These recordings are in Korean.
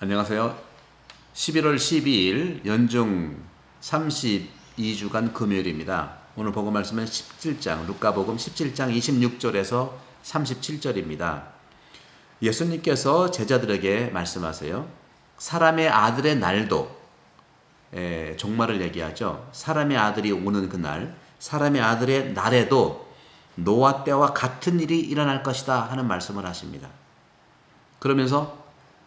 안녕하세요. 11월 12일 연중 32주간 금요일입니다. 오늘 보고 말씀은 17장 루카복음 17장 26절에서 37절입니다. 예수님께서 제자들에게 말씀하세요. 사람의 아들의 날도 에, 종말을 얘기하죠. 사람의 아들이 오는 그날, 사람의 아들의 날에도 노아 때와 같은 일이 일어날 것이다 하는 말씀을 하십니다. 그러면서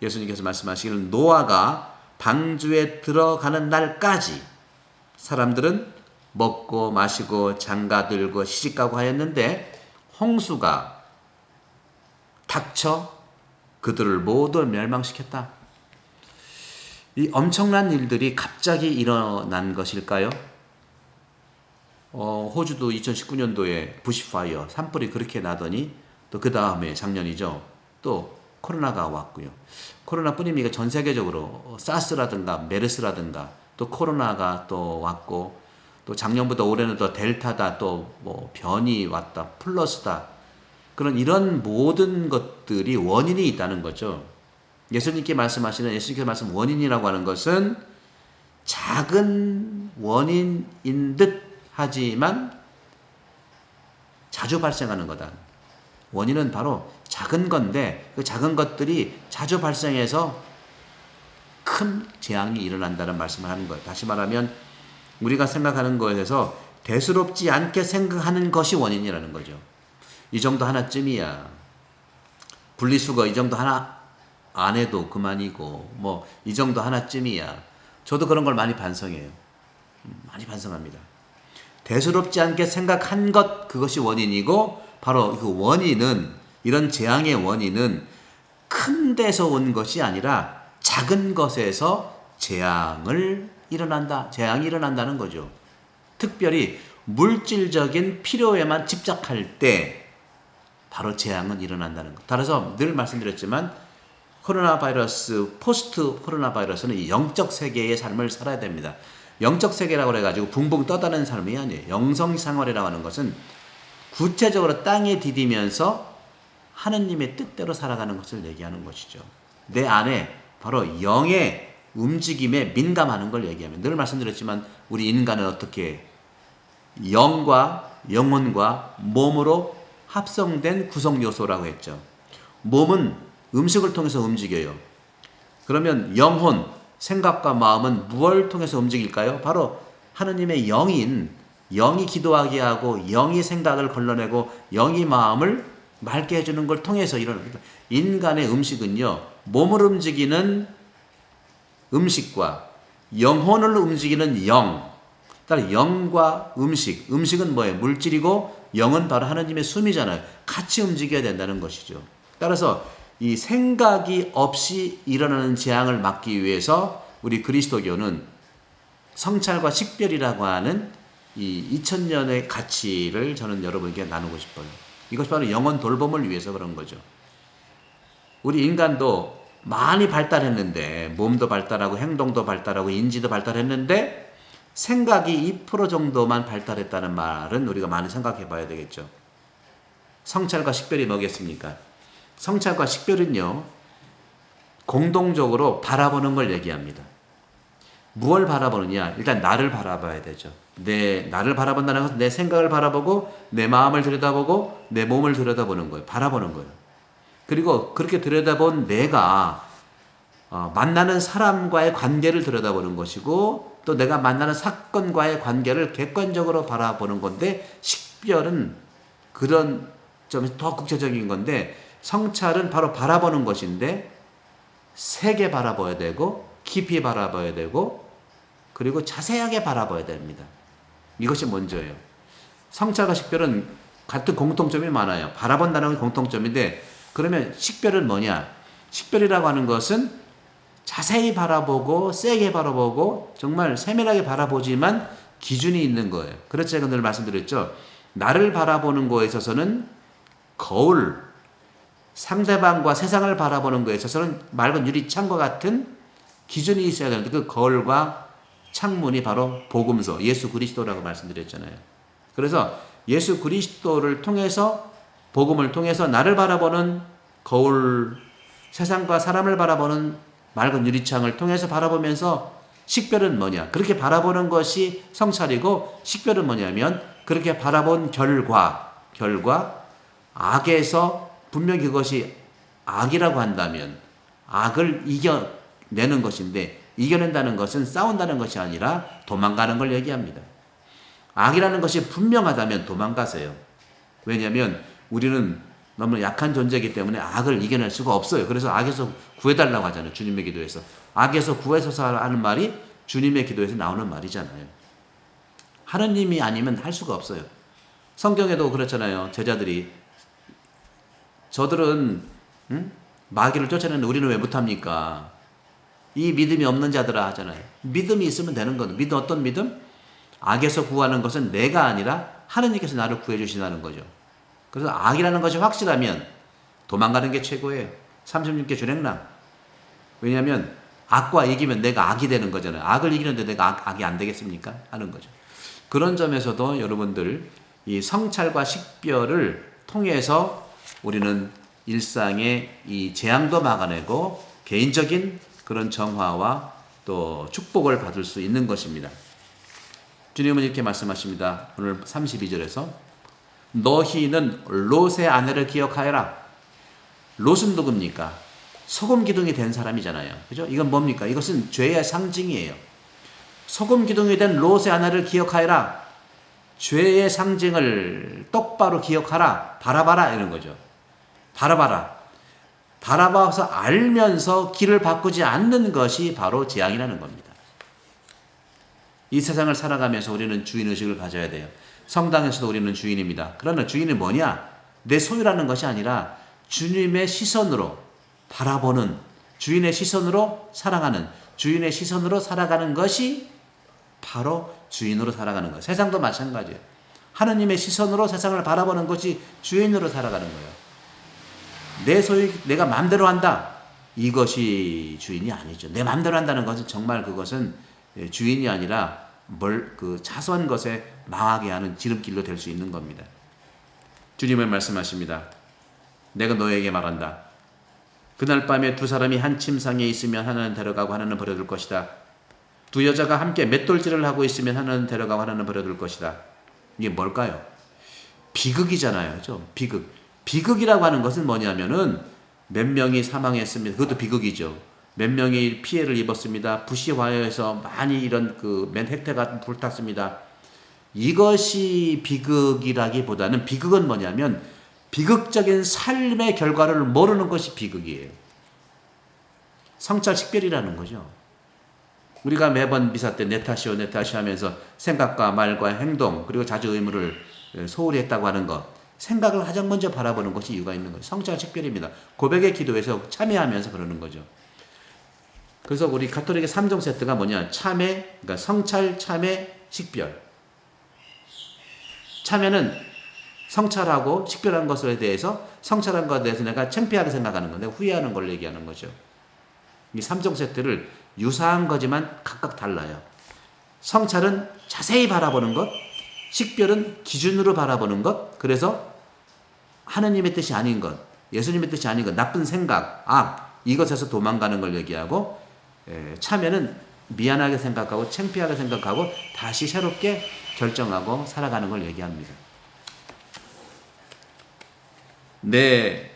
예수님께서 말씀하시기를 노아가 방주에 들어가는 날까지 사람들은 먹고 마시고 장가 들고 시집 가고 하였는데 홍수가 닥쳐 그들을 모두 멸망시켰다. 이 엄청난 일들이 갑자기 일어난 것일까요? 어, 호주도 2019년도에 부시파이어 산불이 그렇게 나더니 또 그 다음에 작년이죠. 또 코로나가 왔고요. 코로나뿐입니까? 전 세계적으로 사스라든가 메르스라든가 또 코로나가 또 왔고 또 작년보다 올해는 또 델타다 또 뭐 변이 왔다 플러스다 그런 이런 모든 것들이 원인이 있다는 거죠. 예수님께 말씀하시는 예수님께 말씀 원인이라고 하는 것은 작은 원인인 듯 하지만 자주 발생하는 거다. 원인은 바로 작은 건데 그 작은 것들이 자주 발생해서 큰 재앙이 일어난다는 말씀을 하는 거예요. 다시 말하면 우리가 생각하는 것에서 대수롭지 않게 생각하는 것이 원인이라는 거죠. 이 정도 하나쯤이야. 분리수거 이 정도 하나 안 해도 그만이고 뭐 이 정도 하나쯤이야. 저도 그런 걸 많이 반성해요. 음, 많이 반성합니다. 대수롭지 않게 생각한 것 그것이 원인이고 바로 그 원인은 이런 재앙의 원인은 큰 데서 온 것이 아니라 작은 것에서 재앙을 일어난다. 재앙이 일어난다는 거죠. 특별히 물질적인 필요에만 집착할 때 바로 재앙은 일어난다는 것. 따라서 늘 말씀드렸지만 코로나 바이러스, 포스트 코로나 바이러스는 영적 세계의 삶을 살아야 됩니다. 영적 세계라고 해가지고 붕붕 떠다니는 삶이 아니에요. 영성 생활이라고 하는 것은 구체적으로 땅에 디디면서 하느님의 뜻대로 살아가는 것을 얘기하는 것이죠. 내 안에 바로 영의 움직임에 민감하는 걸 얘기하면 늘 말씀드렸지만 우리 인간은 어떻게 영과 영혼과 몸으로 합성된 구성 요소라고 했죠. 몸은 음식을 통해서 움직여요. 그러면 영혼, 생각과 마음은 무엇을 통해서 움직일까요? 바로 하느님의 영인 영이 기도하게 하고 영이 생각을 걸러내고 영이 마음을 맑게 해주는 걸 통해서 일어납니다. 인간의 음식은요, 몸을 움직이는 음식과 영혼을 움직이는 영, 따라 영과 음식, 음식은 뭐예요? 물질이고 영은 바로 하나님의 숨이잖아요. 같이 움직여야 된다는 것이죠. 따라서 이 생각이 없이 일어나는 재앙을 막기 위해서 우리 그리스도교는 성찰과 식별이라고 하는 이 2000년의 가치를 저는 여러분에게 나누고 싶어요. 이것이 바로 영원 돌봄을 위해서 그런 거죠. 우리 인간도 많이 발달했는데 몸도 발달하고 행동도 발달하고 인지도 발달했는데 생각이 2% 정도만 발달했다는 말은 우리가 많이 생각해 봐야 되겠죠. 성찰과 식별이 뭐겠습니까? 성찰과 식별은요, 공동적으로 바라보는 걸 얘기합니다. 무엇을 바라보느냐? 일단 나를 바라봐야 되죠. 내 나를 바라본다는 것은 내 생각을 바라보고 내 마음을 들여다보고 내 몸을 들여다보는 거예요. 바라보는 거예요. 그리고 그렇게 들여다본 내가 어, 만나는 사람과의 관계를 들여다보는 것이고 또 내가 만나는 사건과의 관계를 객관적으로 바라보는 건데 식별은 그런 점에서 더 국제적인 건데 성찰은 바로 바라보는 것인데 세게 바라봐야 되고 깊이 바라봐야 되고 그리고 자세하게 바라봐야 됩니다. 이것이 먼저예요. 성찰과 식별은 같은 공통점이 많아요. 바라본다는 공통점인데 그러면 식별은 뭐냐? 식별이라고 하는 것은 자세히 바라보고 세게 바라보고 정말 세밀하게 바라보지만 기준이 있는 거예요. 그래서 제가 늘 말씀드렸죠. 나를 바라보는 거에 있어서는 거울, 상대방과 세상을 바라보는 거에 있어서는 맑은 유리창과 같은 기준이 있어야 되는데 그 거울과 창문이 바로 복음서 예수 그리스도라고 말씀드렸잖아요. 그래서 예수 그리스도를 통해서 복음을 통해서 나를 바라보는 거울 세상과 사람을 바라보는 맑은 유리창을 통해서 바라보면서 식별은 뭐냐? 그렇게 바라보는 것이 성찰이고 식별은 뭐냐면 그렇게 바라본 결과 결과 악에서 분명히 그것이 악이라고 한다면 악을 이겨 내는 것인데 이겨낸다는 것은 싸운다는 것이 아니라 도망가는 걸 얘기합니다. 악이라는 것이 분명하다면 도망가세요. 왜냐하면 우리는 너무 약한 존재이기 때문에 악을 이겨낼 수가 없어요. 그래서 악에서 구해달라고 하잖아요. 주님의 기도에서. 악에서 구해서 하는 말이 주님의 기도에서 나오는 말이잖아요. 하느님이 아니면 할 수가 없어요. 성경에도 그렇잖아요. 제자들이 저들은 응? 마귀를 쫓아내는 우리는 왜 못합니까? 이 믿음이 없는 자들아 하잖아요. 믿음이 있으면 되는 거죠. 믿음 어떤 믿음? 악에서 구하는 것은 내가 아니라 하느님께서 나를 구해 주신다는 거죠. 그래서 악이라는 것이 확실하면 도망가는 게 최고예요. 36개 준행랑. 왜냐하면 악과 이기면 내가 악이 되는 거잖아요. 악을 이기는데 내가 악, 악이 안 되겠습니까? 하는 거죠. 그런 점에서도 여러분들 이 성찰과 식별을 통해서 우리는 일상의 이 재앙도 막아내고 개인적인 그런 정화와 또 축복을 받을 수 있는 것입니다. 주님은 이렇게 말씀하십니다. 오늘 32절에서 너희는 롯의 아내를 기억하여라. 롯은 누굽니까? 소금 기둥이 된 사람이잖아요. 그죠? 이건 뭡니까? 이것은 죄의 상징이에요. 소금 기둥이 된 롯의 아내를 기억하여라. 죄의 상징을 똑바로 기억하라. 바라봐라. 이런 거죠. 바라봐라. 바라봐서 알면서 길을 바꾸지 않는 것이 바로 재앙이라는 겁니다. 이 세상을 살아가면서 우리는 주인의식을 가져야 돼요. 성당에서도 우리는 주인입니다. 그러나 주인이 뭐냐? 내 소유라는 것이 아니라 주님의 시선으로 바라보는 주인의 시선으로 살아가는 주인의 시선으로 살아가는 것이 바로 주인으로 살아가는 거예요. 세상도 마찬가지예요. 하느님의 시선으로 세상을 바라보는 것이 주인으로 살아가는 거예요. 내 소유, 내가 마음대로 한다. 이것이 주인이 아니죠. 내 마음대로 한다는 것은 정말 그것은 주인이 아니라 뭘 그 자선 것에 망하게 하는 지름길로 될 수 있는 겁니다. 주님은 말씀하십니다. 내가 너에게 말한다. 그날 밤에 두 사람이 한 침상에 있으면 하나는 데려가고 하나는 버려둘 것이다. 두 여자가 함께 맷돌질을 하고 있으면 하나는 데려가고 하나는 버려둘 것이다. 이게 뭘까요? 비극이잖아요. 그죠? 비극. 비극이라고 하는 것은 뭐냐면은 몇 명이 사망했습니다. 그것도 비극이죠. 몇 명이 피해를 입었습니다. 부시화해서 많이 이런 그맨 혜태가 불탔습니다. 이것이 비극이라기보다는 비극은 뭐냐면 비극적인 삶의 결과를 모르는 것이 비극이에요. 성찰 식별이라는 거죠. 우리가 매번 미사 때내 탓이 하면서 생각과 말과 행동 그리고 자주 의무를 소홀히 했다고 하는 것 생각을 가장 먼저 바라보는 것이 이유가 있는 거예요. 성찰 식별입니다. 고백의 기도에서 참여하면서 그러는 거죠. 그래서 우리 가톨릭의 3종 세트가 뭐냐? 참회, 그러니까 성찰, 참회, 식별. 참회는 성찰하고 식별한 것에 대해서 성찰한 것에 대해서 내가 창피하게 생각하는 건데 후회하는 걸 얘기하는 거죠. 이 3종 세트를 유사한 거지만 각각 달라요. 성찰은 자세히 바라보는 것, 식별은 기준으로 바라보는 것, 그래서 하느님의 뜻이 아닌 것, 예수님의 뜻이 아닌 것, 나쁜 생각, 악, 이것에서 도망가는 걸 얘기하고, 에, 참여는 미안하게 생각하고, 창피하게 생각하고, 다시 새롭게 결정하고 살아가는 걸 얘기합니다. 내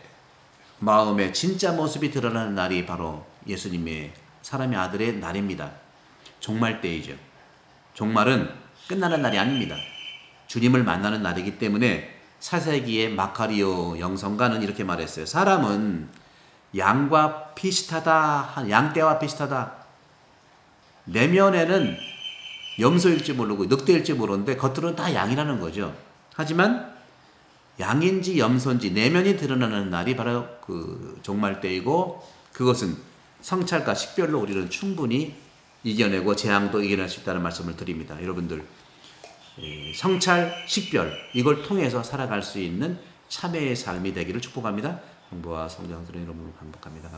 마음의 진짜 모습이 드러나는 날이 바로 예수님의 사람의 아들의 날입니다. 종말 때이죠. 종말은 끝나는 날이 아닙니다. 주님을 만나는 날이기 때문에 사세기의 마카리오 영성가는 이렇게 말했어요. 사람은 양과 비슷하다, 양떼와 비슷하다. 내면에는 염소일지 모르고 늑대일지 모르는데 겉으로는 다 양이라는 거죠. 하지만 양인지 염소인지 내면이 드러나는 날이 바로 그 종말 때이고 그것은 성찰과 식별로 우리는 충분히 이겨내고 재앙도 이겨낼 수 있다는 말씀을 드립니다. 여러분들 성찰, 식별 이걸 통해서 살아갈 수 있는 참회의 삶이 되기를 축복합니다. 정부와 성장들의 여러분을 반복합니다. 감사합니다.